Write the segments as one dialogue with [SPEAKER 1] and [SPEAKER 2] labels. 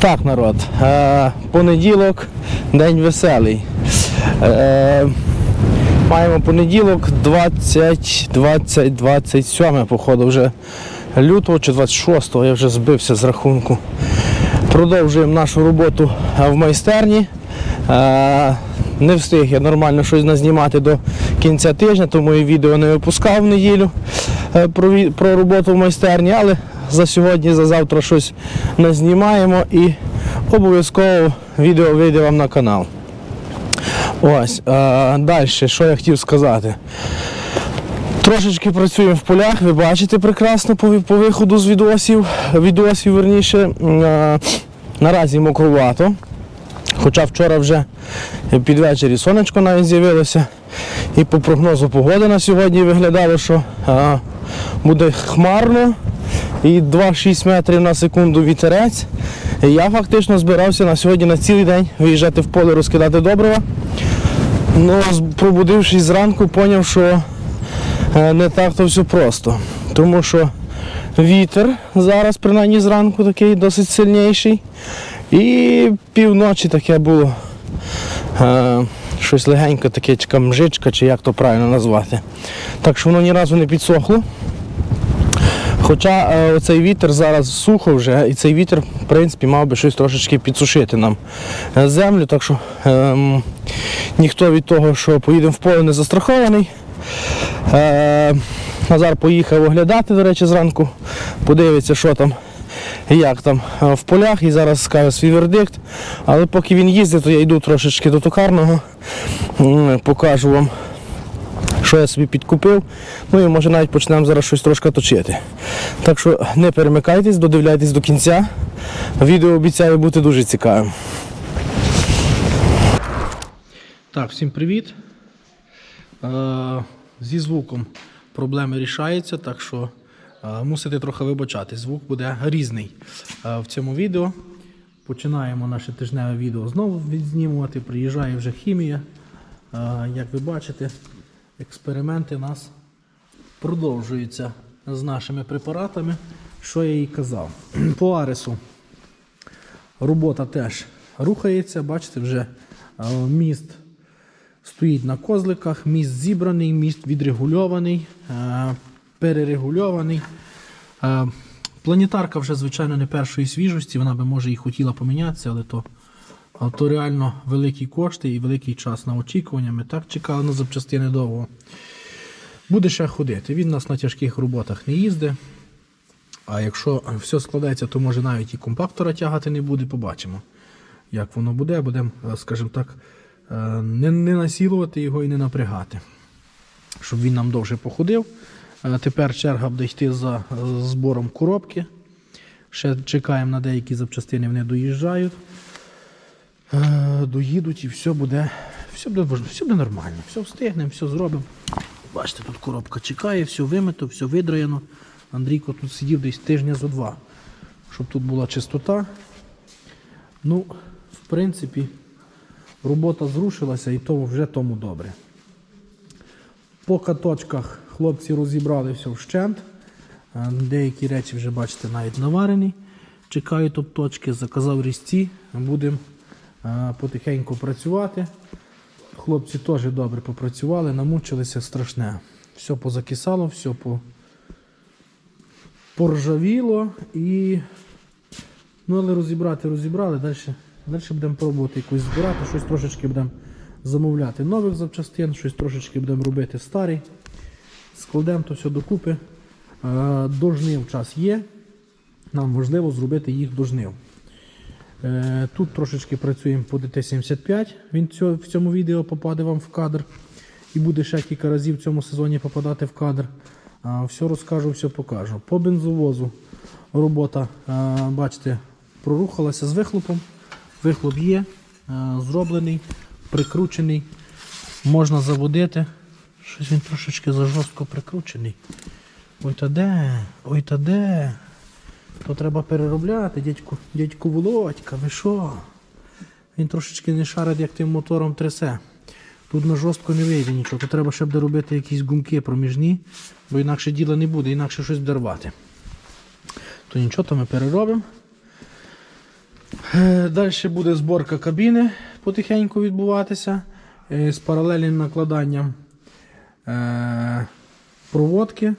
[SPEAKER 1] Так, народ. Е, понеділок, день веселий. Е, маємо понеділок 20, 20, 27, походу, вже лютого чи 26-го, я вже збився з рахунку. Продовжуємо нашу роботу е, в майстерні. Не встиг я нормально щось назнімати до кінця тижня, тому і відео не випускав в неділю про роботу в майстерні, але за сьогодні, за завтра щось назнімаємо і обов'язково відео вийде вам на канал. Ось, е, далі, що я хотів сказати. Трошечки працюємо в полях, ви бачите прекрасно по, по виходу з відосів, відосів верніше. М, е, наразі мокрувато. Хоча вчора вже під вечері сонечко навіть з'явилося. І по прогнозу погоди на сьогодні виглядало, що е, буде хмарно і 2-6 метрів на секунду вітерець. Я фактично збирався на сьогодні на цілий день виїжджати в поле розкидати добрива. Ну, пробудившись зранку, зрозумів, що е, не так то все просто. Тому що вітер зараз, принаймні зранку, такий досить сильніший. І півночі таке було е, щось легенько, таке чи камжичка, чи як то правильно назвати. Так що воно ні разу не підсохло. Хоча е, оцей вітер зараз сухо вже, і цей вітер, в принципі, мав би щось трошечки підсушити нам е, землю, так що ем, ніхто від того, що поїдемо в поле, не застрахований. Е, Назар поїхав оглядати, до речі, зранку, подивиться, що там як там е, в полях, і зараз скаже свій вердикт. Але поки він їздить, то я йду трошечки до токарного, покажу вам що я собі підкупив. Ну і може навіть почнемо зараз щось трошки точити. Так що не перемикайтесь, додивляйтесь до кінця. Відео обіцяє бути дуже цікавим. Так, всім привіт. Е, зі звуком проблеми рішаються, так що е, мусите трохи вибачати. Звук буде різний е, в цьому відео. Починаємо наше тижневе відео знову відзнімувати. Приїжджає вже хімія. Як ви бачите, експерименти у нас продовжуються з нашими препаратами. Що я їй казав? По Аресу робота теж рухається. Бачите, вже міст стоїть на козликах, міст зібраний, міст відрегульований, перерегульований. Планетарка вже, звичайно, не першої свіжості, вона би може і хотіла помінятися, але то, але то реально великі кошти і великий час на очікування. Ми так чекали на запчастини довго. Буде ще ходити. Він нас на тяжких роботах не їздить. А якщо все складеться, то може навіть і компактора тягати не буде, побачимо, як воно буде. Будемо, е, скажімо так, е, не, не насілувати його і не напрягати, щоб він нам довше походив. Е, Тепер черга буде йти за збором коробки. Ще чекаємо на деякі запчастини, вони доїжджають. Е, Доїдуть і все буде, все буде, все буде нормально. Все встигнемо, все зробимо. Бачите, тут коробка чекає, все вимито, все видраєно. Андрійко тут сидів десь тижня зо два, щоб тут була чистота. Ну, в принципі, робота зрушилася і то вже тому добре. По каточках хлопці розібрали все вщент. Е, Деякі речі вже, бачите, навіть наварені. Чекають обточки, заказав різці. Будемо потихеньку працювати. Хлопці теж добре попрацювали, намучилися страшне. Все позакисало, все по... поржавіло і. Ну, але розібрати розібрали. Далі, далі будемо пробувати якось збирати, щось трошечки будемо замовляти нових запчастин, щось трошечки будемо робити старі. Складемо то все докупи. Е, До жнив час є. Нам важливо зробити їх до жнив. Е, Тут трошечки працюємо по ДТ-75. Він в цьому відео попаде вам в кадр. І буде ще кілька разів в цьому сезоні попадати в кадр. Все розкажу, все покажу. По бензовозу робота, е, бачите, прорухалася з вихлопом. Вихлоп є, е, зроблений, прикручений. Можна заводити. Щось він трошечки зажорстко прикручений. Ой та де? Ой та де? То треба переробляти, дядьку, дядьку Володька, ви що? Він трошечки не шарить, як тим мотором трясе. Тут на жорстко не вийде нічого. Тут треба ще буде робити якісь гумки проміжні, бо інакше діла не буде, інакше щось буде рвати. То нічого, то ми переробимо. Далі буде зборка кабіни потихеньку відбуватися е, з паралельним накладанням е, проводки.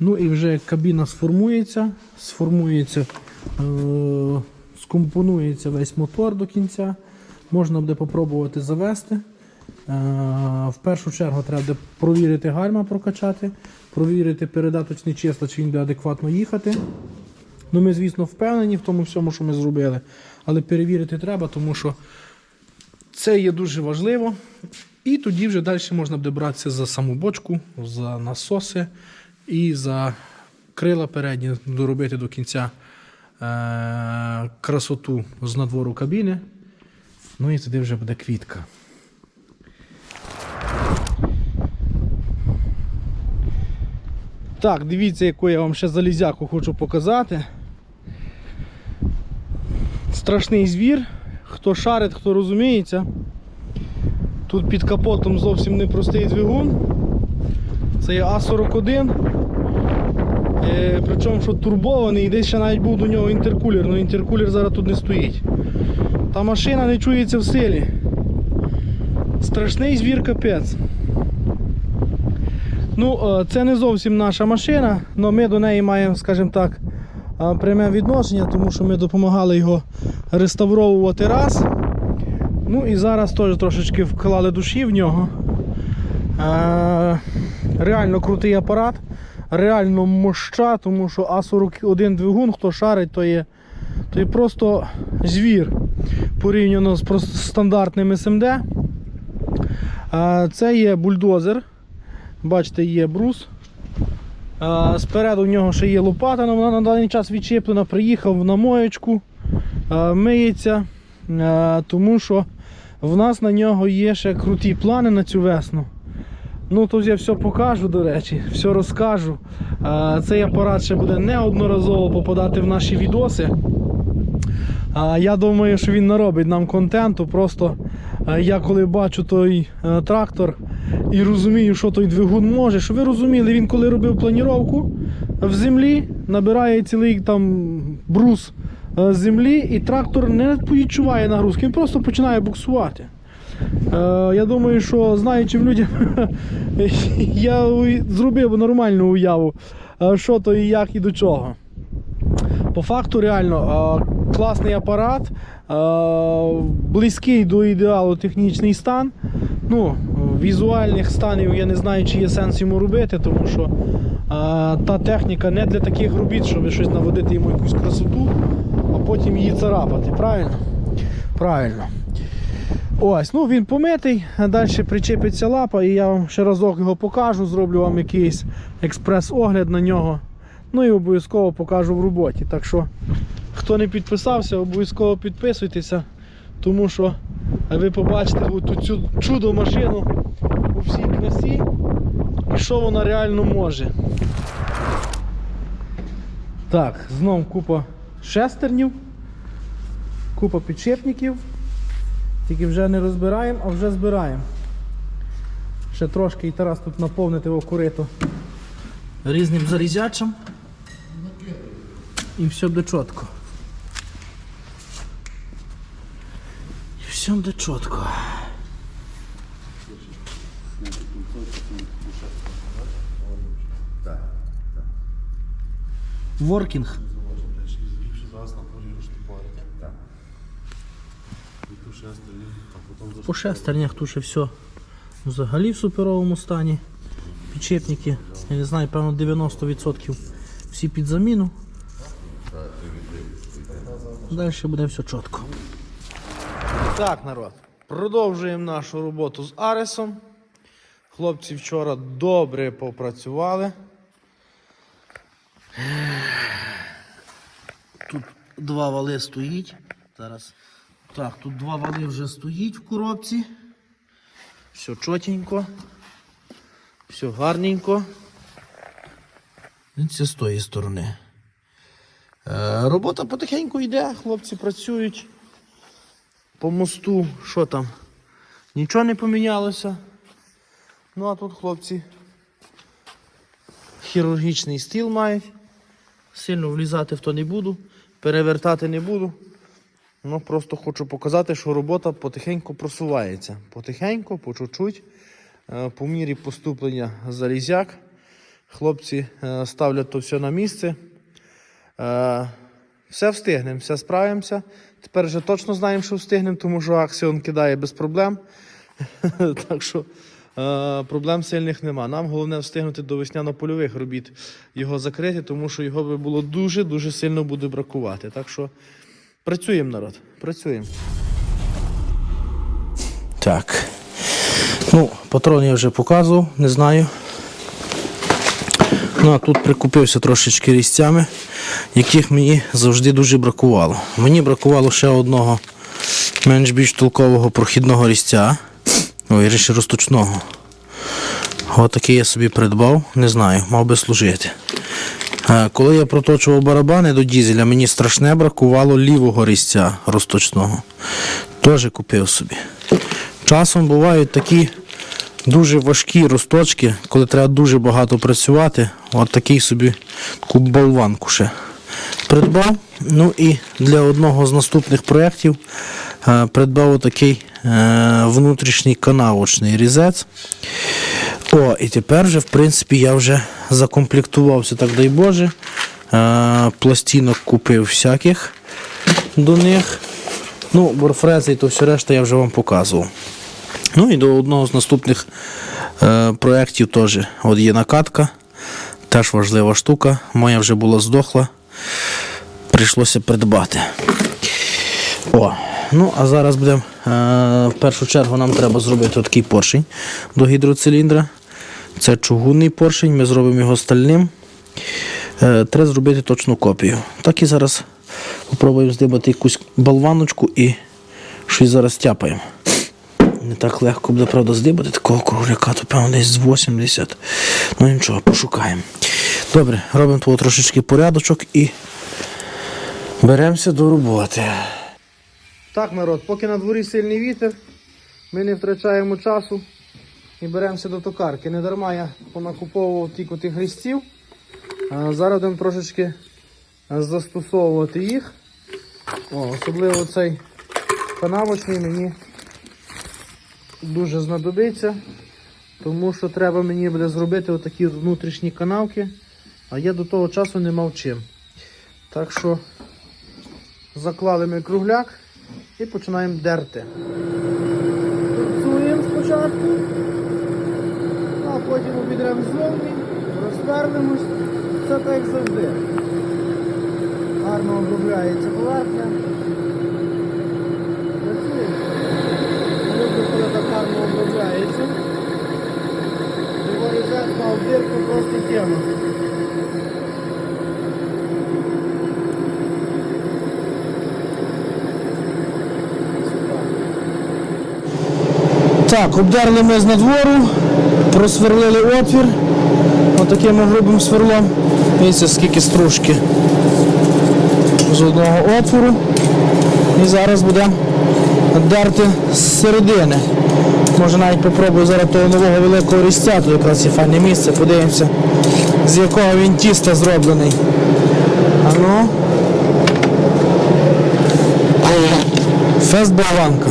[SPEAKER 1] Ну і вже кабіна сформується, сформується, е, скомпонується весь мотор до кінця. Можна буде попробувати завести. Е, в першу чергу треба буде провірити гальма прокачати, провірити передаточні числа, чи він буде адекватно їхати. Ну, ми, звісно, впевнені в тому всьому, що ми зробили, але перевірити треба, тому що це є дуже важливо. І тоді вже далі можна буде братися за саму бочку, за насоси і за крила передні, доробити до кінця е- красоту з надвору кабіни. Ну і тоді вже буде квітка. Так, дивіться, яку я вам ще залізяку хочу показати. Страшний звір. Хто шарить, хто розуміється. Тут під капотом зовсім непростий двигун. Це є А41. Е, причому, що турбований, і десь ще навіть був до нього інтеркулер, але інтеркулер зараз тут не стоїть. Та машина не чується в силі. Страшний звір капець. Ну, е, це не зовсім наша машина, але ми до неї маємо, скажімо так, е, пряме відношення, тому що ми допомагали його реставровувати раз. Ну і зараз теж трошечки вклали душі в нього. Реально крутий апарат, реально моща, тому що А41 двигун, хто шарить, то є, то є просто звір порівняно з стандартним СМД. Це є бульдозер. Бачите, є брус. Спереду в нього ще є лопата, але вона на даний час відчеплена, приїхав на моєчку, миється, тому що в нас на нього є ще круті плани на цю весну. Ну, тут я все покажу, до речі, все розкажу. Цей апарат ще буде неодноразово попадати в наші відоси. А, я думаю, що він наробить нам контенту. Просто е, я коли бачу той е, трактор і розумію, що той двигун може. Щоб ви розуміли, він коли робив планіровку в землі, набирає цілий там брус е, землі, і трактор не відчуває нагрузки, він просто починає буксувати. Е, Я думаю, що знаючим людям я зробив нормальну уяву, е, що то і як і до чого. По факту, реально, е, класний апарат, близький до ідеалу технічний стан. Ну, візуальних станів я не знаю, чи є сенс йому робити, тому що та техніка не для таких робіт, щоб щось наводити йому якусь красоту, а потім її царапати. Правильно? Правильно. Ось, ну він помитий, далі причепиться лапа, і я вам ще разок його покажу, зроблю вам якийсь експрес-огляд на нього. Ну і обов'язково покажу в роботі. Так що, хто не підписався, обов'язково підписуйтеся, тому що ви побачите цю чудо машину у всій красі і що вона реально може. Так, знов купа шестернів, купа підшипників. Тільки вже не розбираємо, а вже збираємо. Ще трошки і Тарас тут наповнити його корито різним зарізячим. І все буде чітко. І все буде чітко. Воркінг. По шестернях тут ще все взагалі в суперовому стані. Підшипники, я не знаю, певно 90% всі під заміну. Далі буде все чітко. Так, народ, продовжуємо нашу роботу з Аресом. Хлопці вчора добре попрацювали. Тут два вали стоїть. Зараз. Так, тут два вали вже стоїть в коробці. Все чотенько. Все гарненько. І це з тої сторони. Е, робота потихеньку йде, хлопці працюють. По мосту, що там? Нічого не помінялося. Ну а тут хлопці хірургічний стіл мають. Сильно влізати в то не буду, перевертати не буду.
[SPEAKER 2] Ну, просто хочу показати, що робота потихеньку просувається. Потихеньку, по чуть-чуть, е, по мірі поступлення залізяк. Хлопці е, ставлять то все на місце. Е, Все встигнемо, все справимося. Тепер вже точно знаємо, що встигнемо, тому що Аксіон кидає без проблем. так що проблем сильних нема. Нам головне встигнути до весняно-польових робіт його закрити, тому що його би було дуже-дуже сильно буде бракувати. Так що працюємо, народ, працюємо.
[SPEAKER 1] Так. Ну, патрон я вже показував, не знаю. Ну, а тут прикупився трошечки різцями, яких мені завжди дуже бракувало. Мені бракувало ще одного менш більш толкового прохідного різця. Ой, ріше розточного. Отакий я собі придбав, не знаю, мав би служити. Е, Коли я проточував барабани до дізеля, мені страшне бракувало лівого різця розточного. Теж купив собі. Часом бувають такі дуже важкі розточки, коли треба дуже багато працювати. От такий собі таку болванку ще придбав. Ну і для одного з наступних проєктів придбав отакий е, внутрішній канавочний різець. О, і тепер вже, в принципі, я вже закомплектувався, так дай Боже. Е, пластинок купив всяких до них. Ну, борфрези і то все решта я вже вам показував. Ну і до одного з наступних е, проєктів теж от є накатка. Теж важлива штука. Моя вже була здохла. Прийшлося придбати. О, ну а зараз будемо. Е, в першу чергу нам треба зробити такий поршень до гідроциліндра. Це чугунний поршень, ми зробимо його стальним. Е, треба зробити точну копію. Так і зараз спробуємо здибати якусь болваночку і щось зараз тяпаємо. Не так легко буде, правда, здибати такого кругляка, то певно десь з 80. Ну нічого, пошукаємо. Добре, робимо тут трошечки порядочок і беремося до роботи.
[SPEAKER 2] Так, народ, поки на дворі сильний вітер, ми не втрачаємо часу і беремося до токарки. Не дарма я понакуповував тільки тих грізців. Зараз будемо трошечки застосовувати їх. О, особливо цей канавочний мені дуже знадобиться, тому що треба мені буде зробити отакі внутрішні канавки, а я до того часу не мав чим. Так що заклали ми кругляк і починаємо дерти. Працюємо спочатку, а потім обідремо ззовні, розвернемось. Все так завжди. Гарно обробляється поверхня. Працюємо. Люблю, коли так гарно обробляється. Його різець на обдирку просто тема.
[SPEAKER 1] Так, обдерли ми з надвору, просверлили отвір отаким грубим сверлом. Дивіться, скільки стружки з одного отвору. І зараз будемо дерти з середини. Може навіть попробую зараз того нового великого різця, тут якраз є файне місце, подивимося, з якого він тіста зроблений. А ну. Фест болванка.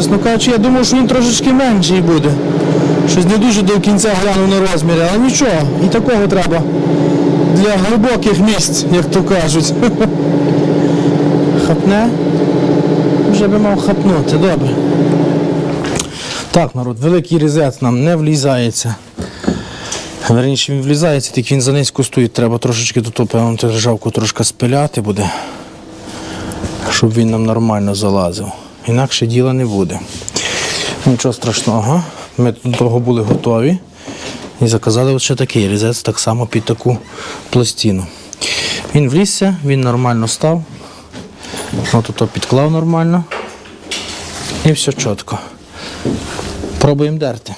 [SPEAKER 1] Чесно кажучи, я думав, що він трошечки менший буде. Щось не дуже до кінця глянув на розміри, але нічого, і такого треба. Для глибоких місць, як то кажуть. Хапне. Вже би мав хапнути, добре. Так, народ, великий різець нам не влізається. Верніше він влізається, тільки він за низько стоїть. Треба трошечки до того, державку трошки спиляти буде щоб він нам нормально залазив. Інакше діла не буде. Нічого страшного. Ми до того були готові. І заказали ще такий різець так само під таку пластину. Він влізся, він нормально став. От ото підклав нормально. І все чітко. Пробуємо дерти.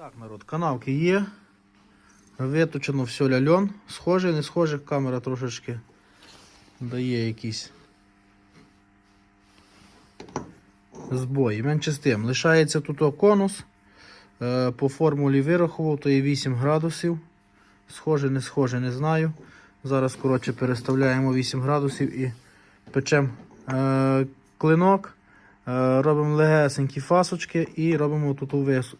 [SPEAKER 1] Так, народ, канавки є. Виточено все ляльон. Схоже, не схоже, камера трошечки дає якісь збої. Менше з тим. Лишається тут конус. Е, По формулі вирахував, то є 8 градусів. Схоже, не схоже, не знаю. Зараз, коротше, переставляємо 8 градусів і печемо е, клинок. Е, Робимо легесенькі фасочки і робимо тут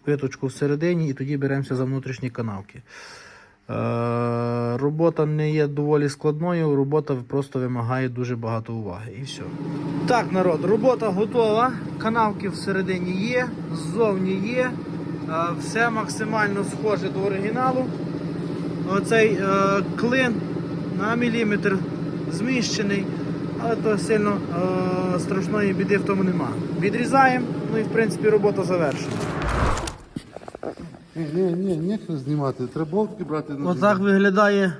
[SPEAKER 1] виточку всередині, і тоді беремося за внутрішні канавки. Е, Робота не є доволі складною, робота просто вимагає дуже багато уваги. І все. Так, народ, робота готова. Канавки всередині є, ззовні є. Е, Все максимально схоже до оригіналу. Оцей клин на міліметр зміщений, але то сильно е, страшної біди в тому нема. Відрізаємо, ну і в принципі робота завершена.
[SPEAKER 3] Ні, ні, ні, нехер знімати. Треба болтки брати на
[SPEAKER 1] Отак виглядає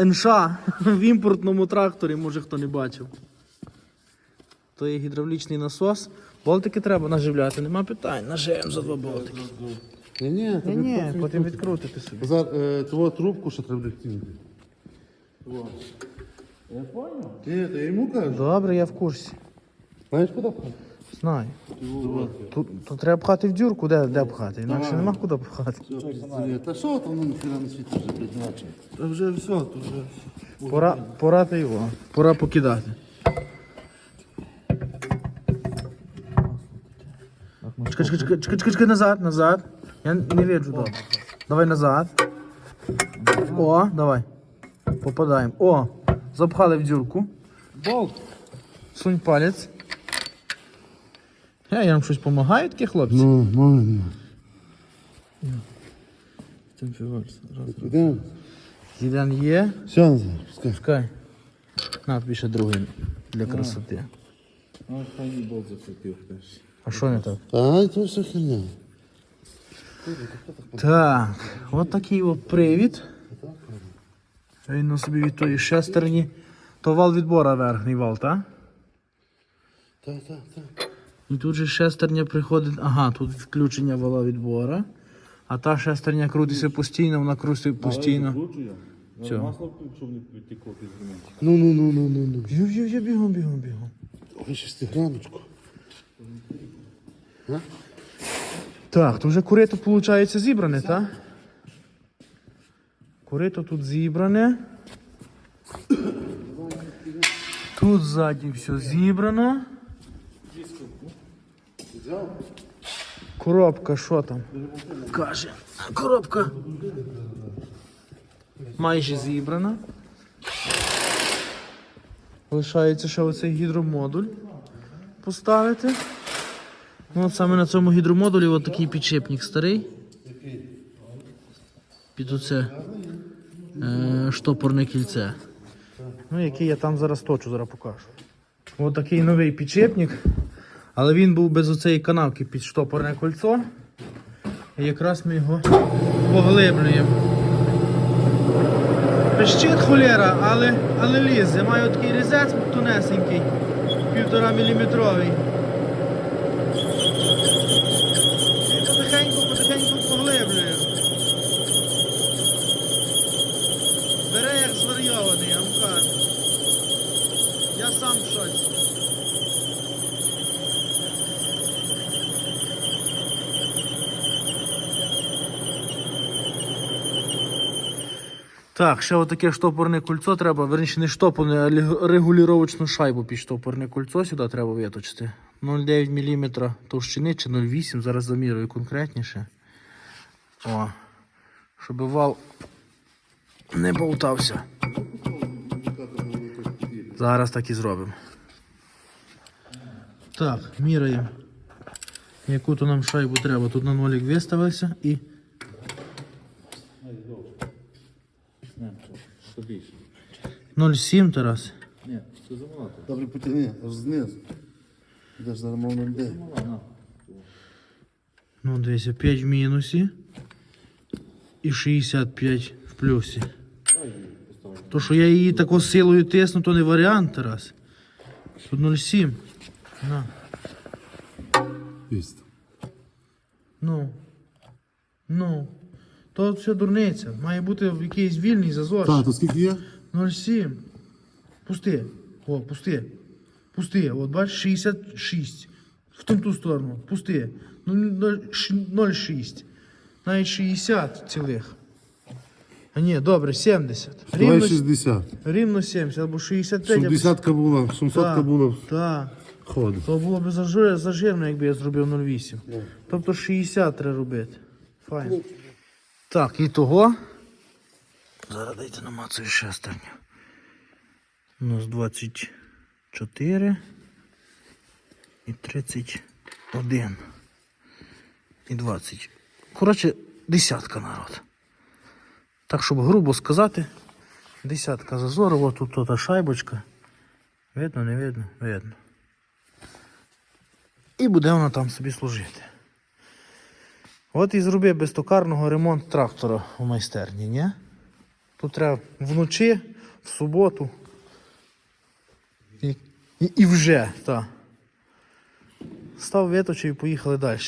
[SPEAKER 1] НШ в імпортному тракторі, може хто не бачив. То є гідравлічний насос. Болтики треба наживляти, нема питань. Наживемо за два болтики.
[SPEAKER 3] Ні, ні,
[SPEAKER 1] Ні, ні, потім відкрутити собі.
[SPEAKER 3] Зараз е, твою трубку ще треба відкинути. Я понял. Ні, то я йому кажу.
[SPEAKER 1] Добре, я в курсі.
[SPEAKER 3] Знаєш, куди пхати?
[SPEAKER 1] Знаю. Тут, тут треба пхати в дюрку, де, де пхати? Інакше
[SPEAKER 3] Давай.
[SPEAKER 1] нема куди пхати.
[SPEAKER 3] Ні, Та що там ну, ніхіра не світить вже, блядь, наче. Та вже все, то вже.
[SPEAKER 1] Пора, пора та його. Пора покидати. Чекай, чекай, чекай, чекай, чекай, чекай, назад, назад. Я не виджу добре. Давай назад. О, давай. Попадаємо. О, запхали в дюрку.
[SPEAKER 3] Болт.
[SPEAKER 1] Сунь палець. Я, я вам щось допомагаю, такі хлопці?
[SPEAKER 3] Ну, ну, ну.
[SPEAKER 1] Цим
[SPEAKER 3] Підемо.
[SPEAKER 1] Зілян є.
[SPEAKER 3] Все, Назар, пускай.
[SPEAKER 1] Пускай. На, тобі ще другий для красоти.
[SPEAKER 4] Ну, хай болт.
[SPEAKER 1] А що не так?
[SPEAKER 3] Та, то все херня.
[SPEAKER 1] Так, от такий от привід. Він на собі від тої шестерні. То вал відбора верхній вал, так?
[SPEAKER 3] Так, так, так.
[SPEAKER 1] І тут же шестерня приходить. Ага, тут включення вала відбора. А та шестерня крутиться постійно, вона крутиться постійно. Все.
[SPEAKER 4] Масло, щоб не підтекло під ремінь.
[SPEAKER 3] Ну, ну, ну, ну, ну, ну.
[SPEAKER 1] Б'ю, б'ю, б'ю, бігом, бігом, бігом.
[SPEAKER 3] Ой, шестиграночку.
[SPEAKER 1] Так, то вже курито, виходить, зібране, так? Курито тут зібране. Тут ззаді все зібрано. Коробка, що там? Каже. Коробка. Майже зібрана. Лишається ще оцей гідромодуль поставити. Ну, от саме на цьому гідромодулі от такий підшипник старий. Під оце е, штопорне кільце. Ну, який я там зараз точу, зараз покажу. Ось такий новий підшипник. Але він був без оцеї канавки під штопорне кольцо. І якраз ми його поглиблюємо. Пищить холєра, але, але лізе. Маю такий різець тонесенький, півтора міліметровий. І потихеньку, потихеньку поглиблюю. Бере як зварйований, я вам кажу. Я сам в шоці. Так, ще отаке штопорне кольцо треба, верніше не штопорне, а регулювачну шайбу під штопорне кольцо сюди треба виточити. 0,9 мм товщини чи 0,8, зараз замірюю конкретніше. О, щоб вал не болтався. Зараз так і зробимо. Так, міряємо. Яку то нам шайбу треба. Тут на нолік виставився і
[SPEAKER 4] Що більше?
[SPEAKER 1] 0,7 Тарас.
[SPEAKER 4] Ні, це замалато.
[SPEAKER 3] Добре, потягни, аж знизу. Де ж зараз мов не де.
[SPEAKER 1] Ну, дивіться, 5 в мінусі і 65 в плюсі. То, що я її тако силою тисну, то не варіант, Тарас. Тут 0,7. На.
[SPEAKER 3] Піст.
[SPEAKER 1] Ну. Ну. То все дурниця. Має бути якийсь вільний зазор.
[SPEAKER 3] Так, то скільки є?
[SPEAKER 1] 0,7. Пусти. О, пусти. Пусти. От бачиш, 66. В ту, ту сторону. Пусти. Ну, 0,6. Навіть 60 цілих. А ні, добре, 70.
[SPEAKER 3] Давай
[SPEAKER 1] Рівно,
[SPEAKER 3] 60.
[SPEAKER 1] рівно 70 або 65.
[SPEAKER 3] Щоб
[SPEAKER 1] або
[SPEAKER 3] десятка була, 700
[SPEAKER 1] Так,
[SPEAKER 3] була
[SPEAKER 1] Так.
[SPEAKER 3] ходу.
[SPEAKER 1] То було б зажир- зажирно, якби я зробив 0,8. Тобто 60 треба робити. Файно. Так, і того. Зараз дайте намацую шестерню. У нас 24 і 31. І 20. Коротше, десятка народ. Так, щоб грубо сказати, десятка зазору, от тут та шайбочка. Видно, не видно? Видно. І буде вона там собі служити. От і зроби без токарного ремонт трактора у майстерні, ні? Тут треба вночі, в суботу. І, і, і вже, так. Став виточив і поїхали далі.